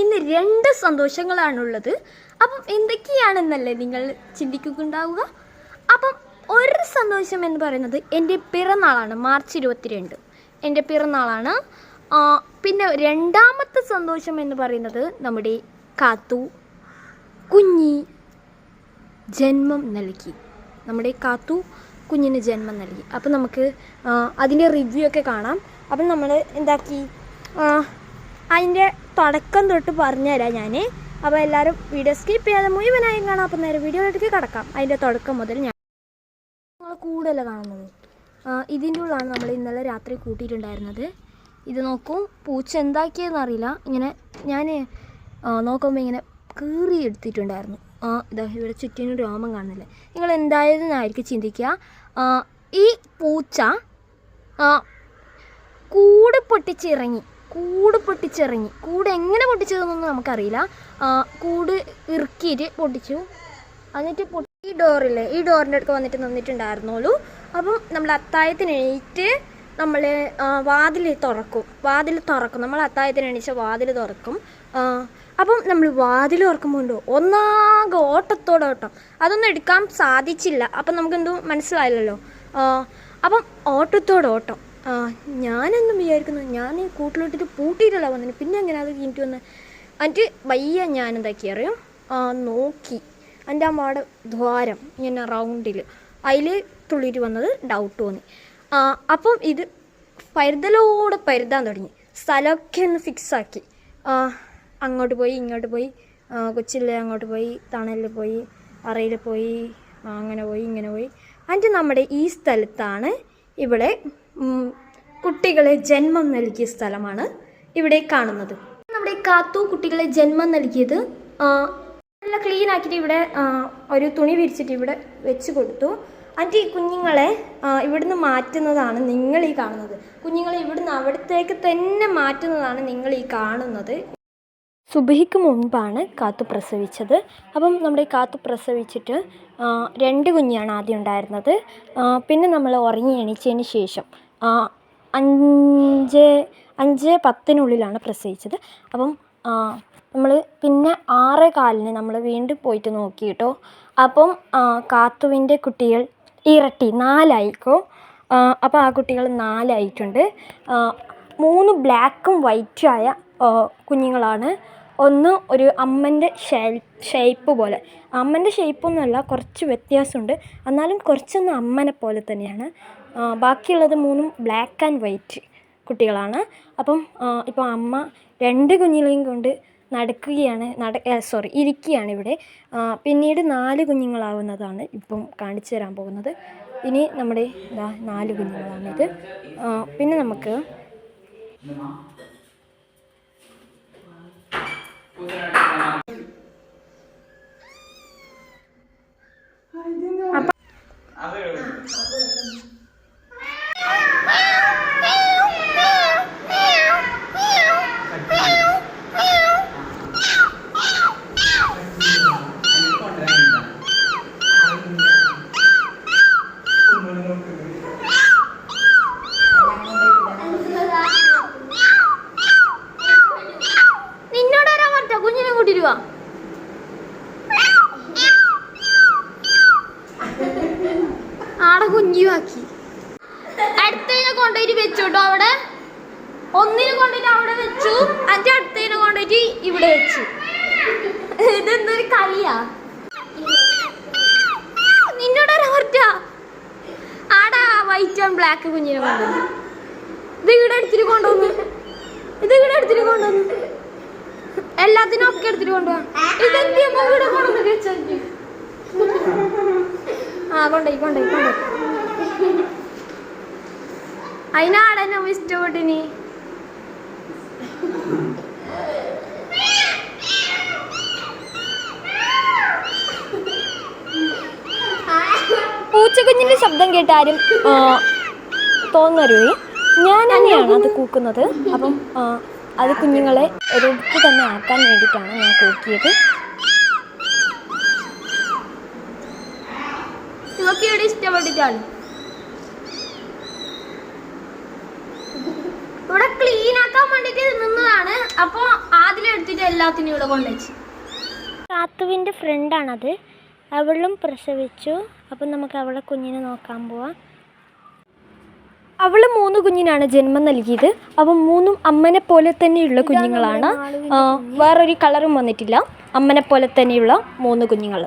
ഇന്ന് രണ്ട് സന്തോഷങ്ങളാണുള്ളത്. അപ്പം എന്തൊക്കെയാണെന്നല്ലേ നിങ്ങൾ ചിന്തിക്കുന്നുണ്ടാവുക? അപ്പം ഒരു സന്തോഷം എന്ന് പറയുന്നത് എന്റെ പിറന്നാളാണ് മാർച്ച് ഇരുപത്തിരണ്ട്. എന്റെ പിറന്നാളാണ്. പിന്നെ രണ്ടാമത്തെ സന്തോഷം എന്ന് പറയുന്നത് നമ്മുടെ കാത്തു കുഞ്ഞി ജന്മം നൽകി. നമ്മുടെ കാത്തു കുഞ്ഞിന് ജന്മം നൽകി. അപ്പം നമുക്ക് അതിന്റെ റിവ്യൂ ഒക്കെ കാണാം. അപ്പം നമ്മൾ എന്താക്കി? അതിന്റെ തുടക്കം തൊട്ട് പറഞ്ഞുതരാം ഞാൻ. അപ്പോൾ എല്ലാവരും വീഡിയോ സ്കിപ്പ് ചെയ്യാതെ മുഴുവനായും കാണാം. അപ്പം നേരെ വീഡിയോയിലേക്ക് കിടക്കാം. അതിന്റെ തുടക്കം മുതൽ ഞാൻ നിങ്ങൾ കൂടുതൽ കാണുന്നത്. ഇതിന്റെ ഉള്ളിലാണ് നമ്മൾ ഇന്നലെ രാത്രി കൂട്ടിയിട്ടുണ്ടായിരുന്നത്. ഇത് നോക്കൂ പൂച്ച എന്താക്കിയതെന്ന് അറിയില്ല. ഇങ്ങനെ ഞാൻ നോക്കുമ്പോൾ ഇങ്ങനെ കീറി എടുത്തിട്ടുണ്ടായിരുന്നു. ആ ഇതാ ഇവിടെ ചുറ്റിനും രോമം കാണുന്നില്ലേ? നിങ്ങൾ എന്തായതെന്നായിരിക്കും ചിന്തിക്കുക. ഈ പൂച്ച കൂട് പൊട്ടിച്ചിറങ്ങി. കൂട് പൊട്ടിച്ചിറങ്ങി. കൂട് എങ്ങനെ പൊട്ടിച്ചതെന്നൊന്നും നമുക്കറിയില്ല. കൂട് ഇറുക്കിയിട്ട് പൊട്ടിച്ചു. എന്നിട്ട് പൊട്ടി ഈ ഡോറില്ലേ ഈ ഡോറിന്റെ അടുത്ത് വന്നിട്ട് നിന്നിട്ടുണ്ടായിരുന്നുള്ളൂ. അപ്പം നമ്മൾ അത്തായത്തിന് എണീറ്റ് നമ്മൾ വാതിൽ തുറക്കും. വാതിൽ തുറക്കും. നമ്മൾ അത്തായത്തിന് എണീച്ച വാതിൽ തുറക്കും. അപ്പം നമ്മൾ വാതിൽ തുറക്കുമ്പോൾ ഒന്നാകെ ഓട്ടത്തോടെ ഓട്ടം. അതൊന്നും എടുക്കാൻ സാധിച്ചില്ല. അപ്പം നമുക്കെന്തോ മനസ്സിലായില്ലല്ലോ. അപ്പം ഓട്ടത്തോടെ ഓട്ടം. ആ, ഞാനെന്നും വിചാരിക്കുന്നു ഞാൻ കൂട്ടിലിട്ടിട്ട് പൂട്ടിയിട്ടല്ല വന്നിന് പിന്നെ എങ്ങനെ അത് കഴിഞ്ഞിട്ട് വന്ന്? എന്നിട്ട് വയ്യ ഞാൻ എന്താക്കി ആ, നോക്കി. എന്റെ അമ്മയുടെ ദ്വാരം ഇങ്ങനെ റൗണ്ടിൽ അതിൽ തുള്ളിയിട്ട് വന്നത് ഡൗട്ട് തോന്നി അപ്പം ഇത് പരുതലോടെ പരുതാൻ തുടങ്ങി. സ്ഥലമൊക്കെ ഒന്ന് ഫിക്സാക്കി അങ്ങോട്ട് പോയി ഇങ്ങോട്ട് പോയി. കൊച്ചിലെ അങ്ങോട്ട് പോയി തണലിൽ പോയി അറയിൽ പോയി അങ്ങനെ പോയി ഇങ്ങനെ പോയി. എന്നിട്ട് നമ്മുടെ ഈ സ്ഥലത്താണ് ഇവിടെ കുട്ടികളെ ജന്മം നൽകിയ സ്ഥലമാണ് ഇവിടെ കാണുന്നത്. നമ്മുടെ കാത്തു കുട്ടികളെ ജന്മം നൽകിയത് നല്ല ക്ലീൻ ആക്കിയിട്ട് ഇവിടെ ഒരു തുണി വിരിച്ചിട്ട് ഇവിടെ വെച്ച് കൊടുത്തു. എന്നിട്ട് ഈ കുഞ്ഞുങ്ങളെ ഇവിടുന്ന് മാറ്റുന്നതാണ് നിങ്ങൾ ഈ കാണുന്നത്. കുഞ്ഞുങ്ങളെ ഇവിടുന്ന് അവിടത്തേക്ക് തന്നെ മാറ്റുന്നതാണ് നിങ്ങൾ ഈ കാണുന്നത്. സുബഹിക്ക് മുമ്പാണ് കാത്തു പ്രസവിച്ചത്. അപ്പം നമ്മുടെ കാത്തു പ്രസവിച്ചിട്ട് രണ്ട് കുഞ്ഞാണ് ആദ്യം ഉണ്ടായിരുന്നത്. പിന്നെ നമ്മൾ ഉറങ്ങി എണീച്ചതിന് ശേഷം അഞ്ച് അഞ്ച് പത്തിനുള്ളിലാണ് പ്രസവിച്ചത്. അപ്പം നമ്മൾ പിന്നെ ആറ് കാലിന് നമ്മൾ വീണ്ടും പോയിട്ട് നോക്കി കേട്ടോ. അപ്പം കാത്തുവിന്റെ കുട്ടികൾ ഇരട്ടി നാലായിക്കോ അപ്പോൾ ആ കുട്ടികൾ നാലായിട്ടുണ്ട്. മൂന്ന് ബ്ലാക്കും വൈറ്റും ആയ കുഞ്ഞുങ്ങളാണ്. ഒന്ന് ഒരു അമ്മന്റെ ഷേപ്പ് പോലെ. അമ്മന്റെ ഷേപ്പൊന്നുമല്ല കുറച്ച് വ്യത്യാസമുണ്ട്. എന്നാലും കുറച്ചൊന്ന് അമ്മനെ പോലെ തന്നെയാണ്. ബാക്കിയുള്ളത് മൂന്നും ബ്ലാക്ക് ആൻഡ് വൈറ്റ് കുട്ടികളാണ്. അപ്പം ഇപ്പോൾ അമ്മ രണ്ട് കുഞ്ഞിലെയും കൊണ്ട് നടക്കുകയാണ് നട സോറി ഇരിക്കുകയാണ് ഇവിടെ. പിന്നീട് നാല് കുഞ്ഞുങ്ങളാവുന്നതാണ് ഇപ്പം കാണിച്ചു തരാൻ പോകുന്നത്. ഇനി നമ്മുടെ ഇതാ നാല് കുഞ്ഞുങ്ങളാണിത്. പിന്നെ നമുക്ക് നിന്നോട് കുഞ്ഞുമാക്കി അടുത്തതിനെ കൊണ്ടുപോയിട്ട് വെച്ചു കേട്ടോ അവിടെ. ഒന്നിനെ കൊണ്ടുപോയിട്ട് അവിടെ വെച്ചു. അഞ്ച് അടുത്തതിനെ കൊണ്ടുപോയിട്ട് ഇവിടെ വെച്ചു. ഇതെന്തൊരു കളിയാ? നിന്നോട് വരാൻ ആടാ വൈറ്റ് ആൻഡ് ബ്ലാക്ക് കുഞ്ഞിനെ കൊണ്ടുവന്നു. ഇത് ഇവിടെ എടുത്തിട്ട് കൊണ്ടുവന്നു. ഇത് ഇവിടെ എടുത്തിട്ട് കൊണ്ടുവന്നു. എല്ലാത്തിനും ഒക്കെ എടുത്തിട്ട് കൊണ്ടുപോകാം ഇതെന്തിയാ ഇവിടെ കൊണ്ടുവന്നു ആ കൊണ്ടോയി കൊണ്ടോയി കൊണ്ടുപോയി. അതിനാടെ നമ്മ ഇഷ്ടപ്പെട്ടിനി? പൂച്ചക്കുഞ്ഞിന്റെ ശബ്ദം കേട്ടാരും ആ, തോന്നരുത്. ഞാൻ തന്നെയാണ് അത് കൂക്കുന്നത്. അപ്പം അത് കുഞ്ഞുങ്ങളെ ഒരിടത്ത് തന്നെ ആക്കാൻ വേണ്ടിയിട്ടാണ് ഞാൻ കൂക്കിയത്. ഇവക്ക് ഇവിടെ ഇഷ്ടപ്പെട്ടിട്ടാണ്. ഇവിടെ ആദ്യമെടുത്തിട്ട് എല്ലാത്തിനും ഇവിടെ കൊണ്ടുവച്ച് കാത്തുവിന്റെ ഫ്രണ്ടാണത്. അവളും പ്രസവിച്ചു. അപ്പം നമുക്ക് അവളെ കുഞ്ഞിനെ നോക്കാൻ പോവാം. അവൾ മൂന്ന് കുഞ്ഞിനാണ് ജന്മം നൽകിയത്. അപ്പം മൂന്നും അമ്മനെ പോലെ തന്നെയുള്ള കുഞ്ഞുങ്ങളാണ്. വേറൊരു കളറും വന്നിട്ടില്ല. അമ്മനെ പോലെ തന്നെയുള്ള മൂന്ന് കുഞ്ഞുങ്ങൾ